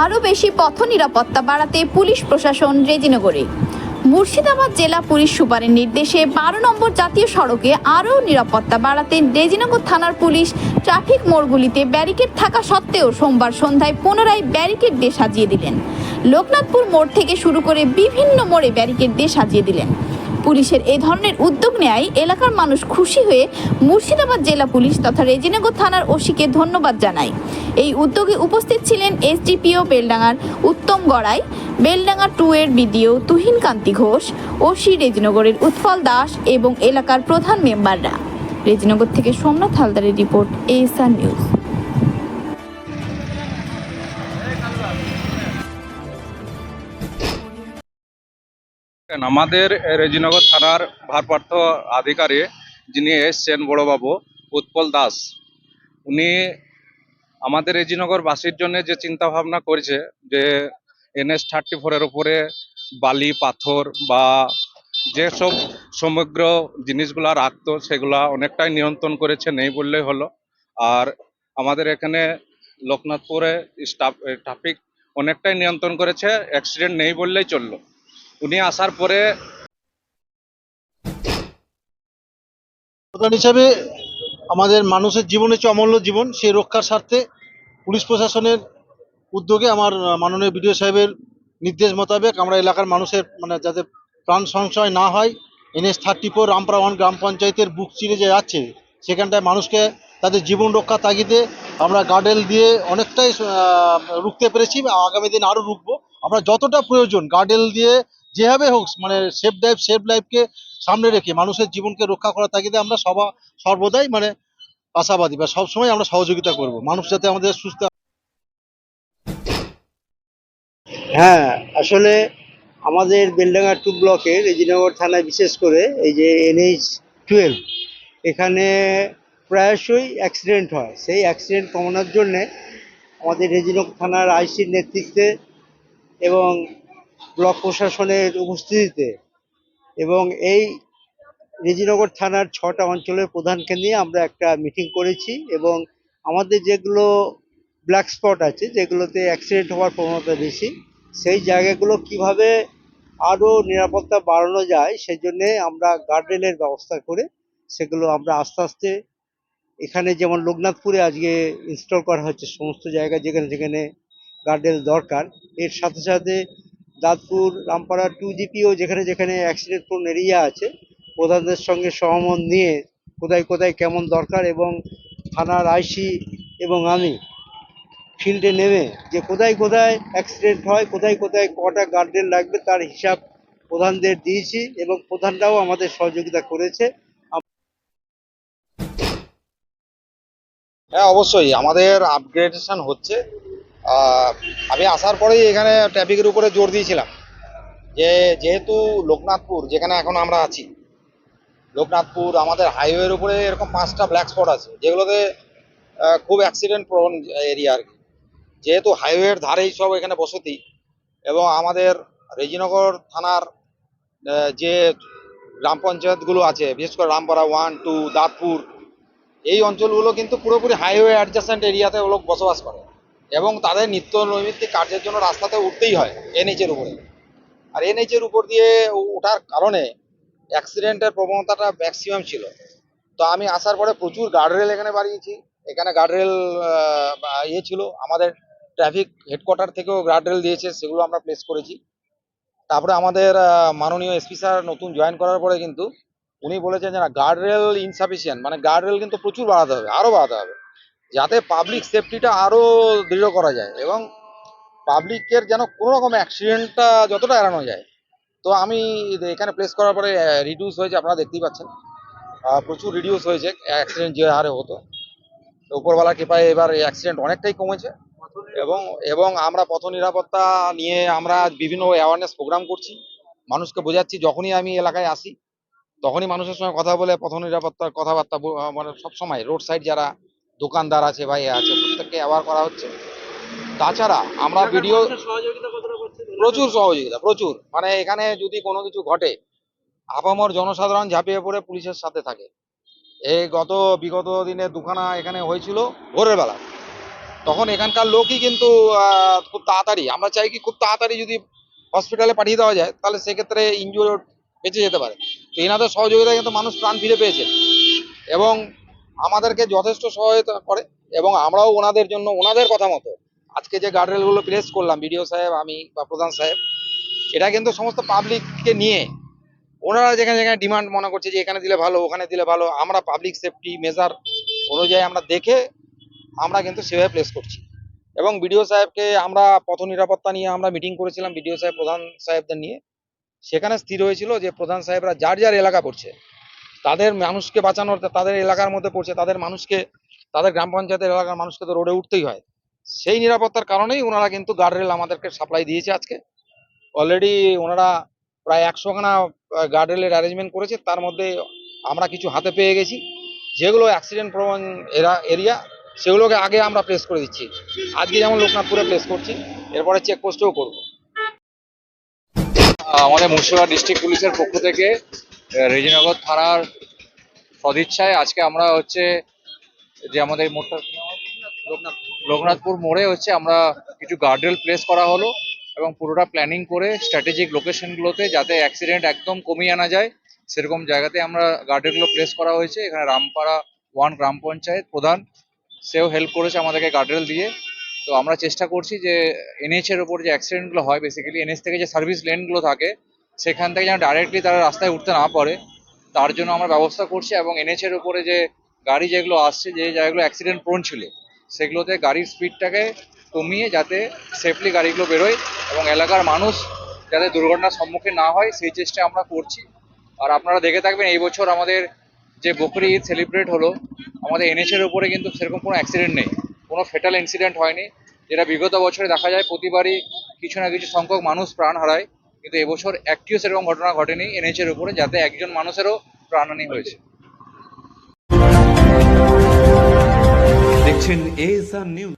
আরও বেশি পথ নিরাপত্তা বাড়াতে পুলিশ প্রশাসন রেজিনগরে। মুর্শিদাবাদ জেলা পুলিশ সুপারের নির্দেশে বারো নম্বর জাতীয় সড়কে আরও নিরাপত্তা বাড়াতে রেজিনগর থানার পুলিশ ট্রাফিক মোড়গুলিতে ব্যারিকেড থাকা সত্ত্বেও সোমবার সন্ধ্যায় পুনরায় ব্যারিকেড দিয়ে সাজিয়ে দিলেন। লোকনাথপুর মোড় থেকে শুরু করে বিভিন্ন মোড়ে ব্যারিকেড দিয়ে সাজিয়ে দিলেন। পুলিশের এ ধরনের উদ্যোগ নেয় এলাকার মানুষ খুশি হয়ে মুর্শিদাবাদ জেলা পুলিশ তথা রেজিনগর থানার ওসিকে ধন্যবাদ জানায়। এই উদ্যোগে উপস্থিত ছিলেন এসডিপিও বেলডাঙ্গার উত্তম গড়াই, বেলডাঙ্গা টু এর বিডিও তুহিন কান্তি ঘোষ, ওসি রেজিনগরের উৎপল দাস এবং এলাকার প্রধান মেম্বাররা। রেজিনগর থেকে সোমনাথ হালদারের রিপোর্ট এএসআর নিউজ। আমাদের রেজিনগর থানার ভারপ্রাপ্ত আধিকারিক যিনি এসছেন বড়বাবু, উৎপল দাস, উনি আমাদের রেজিনগর বাসীর জন্য যে চিন্তা ভাবনা করেছে যে এনএস থার্টি ফোরের উপরে বালি, পাথর বা যেসব সমগ্র জিনিসগুলা রাখতো, সেগুলা অনেকটাই নিয়ন্ত্রণ করেছে, নেই বললেই হলো। আর আমাদের এখানে লোকনাথপুরে স্টাফ, ট্রাফিক অনেকটাই নিয়ন্ত্রণ করেছে, অ্যাক্সিডেন্ট নেই বললেই চলল। উনি আসার পরে প্রধান হিসাবে আমাদের মানুষের জীবনে হচ্ছে অমূল্য জীবন, সেই রক্ষার স্বার্থে পুলিশ প্রশাসনের উদ্যোগে আমার মাননীয় বিডিও সাহেবের নির্দেশ মোতাবেক আমরা এলাকার মানুষের মানে যাতে প্রাণ সংশয় না হয়, NS thirty four Rampara one গ্রাম পঞ্চায়েতের বুক চিরে যে যাচ্ছে সেখানটায় মানুষকে তাদের জীবন রক্ষা তাগিদে আমরা গার্ডেল দিয়ে অনেকটাই রুখতে পেরেছি। আগামী দিন আরও রুখবো। আমরা যতটা প্রয়োজন গার্ডেল দিয়ে যেভাবে হোক মানে সেফ লাইফ সেফ লাইফকে সামনে রেখে, মানুষের জীবনকে রক্ষা করার তাগিদে আমরা সবা, সর্বদাই মানে আশাবাদী বা সবসময় আমরা সহযোগিতা করব। মানুষ যাতে আমাদের সুস্থ হ্যাঁ আসলে আমাদের বেলডাঙ্গা টু ব্লকের রেজিনগর থানায় বিশেষ করে এই যে এনএইচ টুয়েলভ এখানে প্রায়শই অ্যাক্সিডেন্ট হয়। সেই অ্যাক্সিডেন্ট কমানোর জন্যে আমাদের রেজিনগর থানার আইসির নেতৃত্বে এবং ব্লক প্রশাসনের উপস্থিতিতে এবং এই রেজিনগর থানার ছটা অঞ্চলের প্রধানকে নিয়ে আমরা একটা মিটিং করেছি এবং আমাদের যেগুলো ব্ল্যাক স্পট আছে, যেগুলোতে অ্যাক্সিডেন্ট হওয়ার প্রবণতা বেশি, সেই জায়গাগুলো কীভাবে আরও নিরাপত্তা বাড়ানো যায় সেই জন্যে আমরা গার্ডরেলের ব্যবস্থা করে সেগুলো আমরা আস্তে আস্তে এখানে যেমন লোকনাথপুরে আজকে ইনস্টল করা হচ্ছে, সমস্ত জায়গায় যেখানে যেখানে গার্ডরেল দরকার, এর সাথে সাথে দাঁতপুর, রামপাড়া টু জিপিও যেখানে যেখানে অ্যাক্সিডেন্ট প্রোন এরিয়া আছে, প্রধানদের সঙ্গে সহমত নিয়ে কোথায় কোথায় কেমন দরকার এবং থানার আইসি এবং আমি ফিল্ডে নেমে যে কোথায় কোথায় অ্যাক্সিডেন্ট হয়, কোথায় কোথায় কটা গার্ডেন লাগবে তার হিসাব প্রধানদের দিয়েছি এবং প্রধানরাও আমাদের সহযোগিতা করেছে। হ্যাঁ অবশ্যই। আমাদের আপগ্রেডেশন হচ্ছে। আমি আসার পরেই এখানে ট্রাফিকের উপরে জোর দিয়েছিলাম। যে যেহেতু লোকনাথপুর, যেখানে এখন আমরা আছি, লোকনাথপুর আমাদের হাইওয়ের উপরে এরকম পাঁচটা ব্ল্যাক স্পট আছে, যেগুলোতে খুব অ্যাক্সিডেন্ট প্রবণ এরিয়া আর কি। যেহেতু হাইওয়ের ধারেই সব এখানে বসতি, এবং আমাদের রেজিনগর থানার যে গ্রাম পঞ্চায়েতগুলো আছে, বিশেষ করে রামপাড়া ওয়ান টু দাঁতপুর, এই অঞ্চলগুলো কিন্তু পুরোপুরি হাইওয়ে অ্যাডজাসেন্ট এরিয়াতে লোক বসবাস করে। এবং তাদের নিত্য নৈমিত্তিক কার্যের জন্য রাস্তাতে উঠতেই হয় এনএইচের উপরে। আর এনএইচের উপর দিয়ে ওঠার কারণে অ্যাক্সিডেন্টের প্রবণতাটা ম্যাক্সিমাম ছিল। তো আমি আসার পরে প্রচুর গার্ডরেল এখানে বাড়িয়েছি। এখানে গার্ডরেল ইয়ে ছিল। আমাদের ট্রাফিক হেডকোয়ার্টার থেকেও গার্ডরেল দিয়েছে, সেগুলো আমরা প্লেস করেছি। তারপরে আমাদের মাননীয় এসপি স্যার নতুন জয়েন করার পরে কিন্তু উনি বলেছেন যে না গার্ডরেল ইনসাফিসিয়েন্ট মানে গার্ডরেল কিন্তু প্রচুর বাড়াতে হবে আরও বাড়াতে হবে। যাতে পাবলিক সেফটিটা আরও দৃঢ় করা যায় এবং পাবলিকের যেন কোনো রকম অ্যাক্সিডেন্টটা যতটা এড়ানো যায়। তো আমি এখানে প্লেস করার পরে রিডিউস হয়েছে, আপনারা দেখতেই পাচ্ছেন। প্রচুর রিডিউস হয়েছে অ্যাক্সিডেন্ট যে হারে হতো। উপরওয়ালার কৃপায় এবার অ্যাক্সিডেন্ট অনেকটাই কমেছে এবং এবং আমরা পথ নিরাপত্তা নিয়ে আমরা বিভিন্ন অ্যাওয়ারনেস প্রোগ্রাম করছি। মানুষকে বোঝাচ্ছি, যখনই আমি এলাকায় আসি, তখনই মানুষের সঙ্গে কথা বলে পথ নিরাপত্তার কথাবার্তা মানে সবসময় রোড সাইড যারা দোকানদার আছে বা এ আছে প্রত্যেককে অ্যাওয়ার করা হচ্ছে। তাছাড়া আমরা ভিডিও প্রচুর সহযোগিতা প্রচুর। মানে এখানে যদি কোনো কিছু ঘটে আপামর জনসাধারণ ঝাঁপিয়ে পড়ে পুলিশের সাথে থাকে। এই গত বিগত দিনে দুখানা এখানে হয়েছিল ভোরের বেলা। তখন এখানকার লোকই কিন্তু আহ, খুব তাড়াতাড়ি আমরা চাই কি খুব তাড়াতাড়ি যদি হসপিটালে পাঠিয়ে দেওয়া যায় তাহলে সেক্ষেত্রে ইনজুর বেঁচে যেতে পারে। তো এনাদের সহযোগিতায় কিন্তু মানুষ প্রাণ ফিরে পেয়েছে। এবং আমাদেরকে যথেষ্ট সহায়তা করে এবং আমরাও ওনাদের জন্য ওনাদের কথা মতো আজকে যে গার্ডরেলগুলো প্লেস করলাম বিডিও সাহেব, আমি বা প্রধান সাহেব, এটা কিন্তু সমস্ত পাবলিককে নিয়ে ওনারা যেখানে যেখানে ডিমান্ড মনে করছে যে এখানে দিলে ভালো, ওখানে দিলে ভালো, আমরা পাবলিক সেফটি মেজার অনুযায়ী আমরা দেখে আমরা কিন্তু সেভাবে প্লেস করছি। এবং বিডিও সাহেবকে আমরা পথ নিরাপত্তা নিয়ে আমরা মিটিং করেছিলাম বিডিও সাহেব, প্রধান সাহেবদের নিয়ে। সেখানে স্থির হয়েছিল যে প্রধান সাহেবরা যার যার এলাকা পড়ছে তাদের মানুষকে বাঁচানোর, তাদের এলাকার মধ্যে পড়ছে, তাদের মানুষকে, তাদের গ্রাম পঞ্চায়েতের এলাকার মানুষকে তো রোডে উঠতেই হয়। সেই নিরাপত্তার কারণেই ওনারা কিন্তু গার্ডরেল আমাদেরকে সাপ্লাই দিয়েছে আজকে। অলরেডি ওনারা প্রায় একশোখানা গার্ডরেলের অ্যারেঞ্জমেন্ট করেছে, তার মধ্যে আমরা কিছু হাতে পেয়ে গেছি। যেগুলো অ্যাক্সিডেন্ট প্রবণ এরা এরিয়া সেগুলোকে আগে আমরা প্লেস করে দিচ্ছি। আজকে যেমন লোকনাথপুরে প্লেস করছি, এরপরে চেকপোস্টেও করব। আমাদের মুর্শিদাবাদ ডিস্ট্রিক্ট পুলিশের পক্ষ থেকে রেজিনগর থানার সদিচ্ছায় আজকে আমরা হচ্ছে যে আমাদের মোটর লোকনাথপুর মোড়ে হচ্ছে আমরা কিছু গার্ডরেল প্লেস করা হলো এবং পুরোটা প্ল্যানিং করে স্ট্র্যাটেজিক লোকেশনগুলোতে যাতে অ্যাক্সিডেন্ট একদম কমিয়ে আনা যায়, সেরকম জায়গাতে আমরা গার্ডরেলগুলো প্লেস করা হয়েছে। এখানে রামপাড়া ওয়ান গ্রাম পঞ্চায়েত প্রধান, সেও হেল্প করেছে আমাদেরকে গার্ডরেল দিয়ে। তো আমরা চেষ্টা করছি যে এনএইচ এর উপর যে অ্যাক্সিডেন্টগুলো হয় বেসিক্যালি এনএইচ থেকে যে সার্ভিস লেনগুলো থাকে সেখান থেকে যেন ডাইরেক্টলি তারা রাস্তায় উঠতে না পারে, তার জন্য আমরা ব্যবস্থা করছি এবং এনএইচ এর উপরে যে গাড়ি যেগুলো আসছে, যে জায়গাগুলো অ্যাক্সিডেন্ট প্রোন ছিল, সেগুলোতে গাড়ির স্পিডটাকে কমিয়ে যাতে সেফলি গাড়িগুলো বেরোয় এবং এলাকার মানুষ যাতে দুর্ঘটনার সম্মুখীন না হয়, সেই চেষ্টা আমরা করছি। আর আপনারা দেখে থাকবেন, এই বছর আমাদের যে বকরি ঈদ সেলিব্রেট হলো, আমাদের এনএইচ এর উপরে কিন্তু সেরকম কোনো অ্যাক্সিডেন্ট নেই, কোনো ফেটাল ইনসিডেন্ট হয়নি। যেটা বিগত বছরে দেখা যায়, প্রতিবারই কিছু না কিছু সংখ্যক মানুষ প্রাণ হারায়। কিন্তু এবছর একটিও সেরকম ঘটনা ঘটেনি। এনএইচের উপরে যাতে একজন মানুষেরও প্রাণহানি হয়েছে। দেখছেন আর নিউজ